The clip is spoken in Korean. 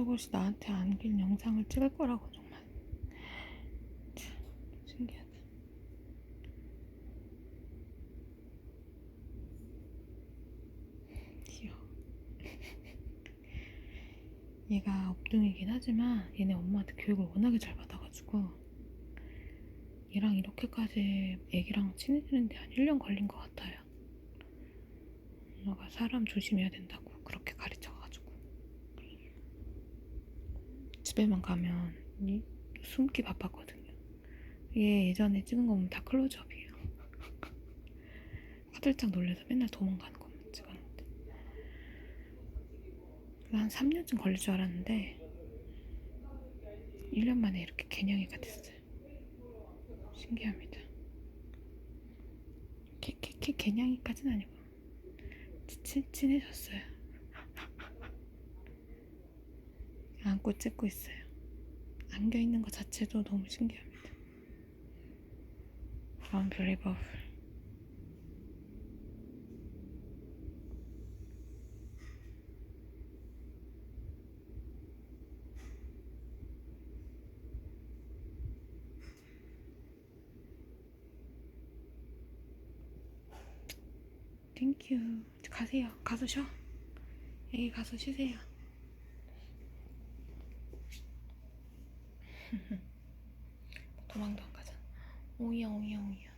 저것이 나한테 안길 영상을 찍을 거라고 정말. 참 신기하다. 귀여워. 얘가 업둥이긴 하지만 얘네 엄마한테 교육을 워낙에 잘 받아가지고 얘랑 이렇게까지 애기랑 친해지는데 한 1년 걸린 것 같아요. 엄마가 사람 조심해야 된다고 집에만 가면 이 숨기 바빴거든요. 얘 예전에 찍은 거 보면 다 클로즈업이에요. 화들짝 놀래서 맨날 도망가는 것만 찍었는데 한 3년쯤 걸릴 줄 알았는데 1년 만에 이렇게 개냥이가 됐어요. 신기합니다. 개, 개, 개, 개냥이까지는 아니고 친, 친해졌어요. 안고 찍고 있어요. 안겨 있는 것 자체도 너무 신기합니다. Unbelievable. 땡큐. 가세요. 가서 쉬어. 여기 가서 쉬세요. 도망도 안 가잖아. 오이야, 오이야, 오이야.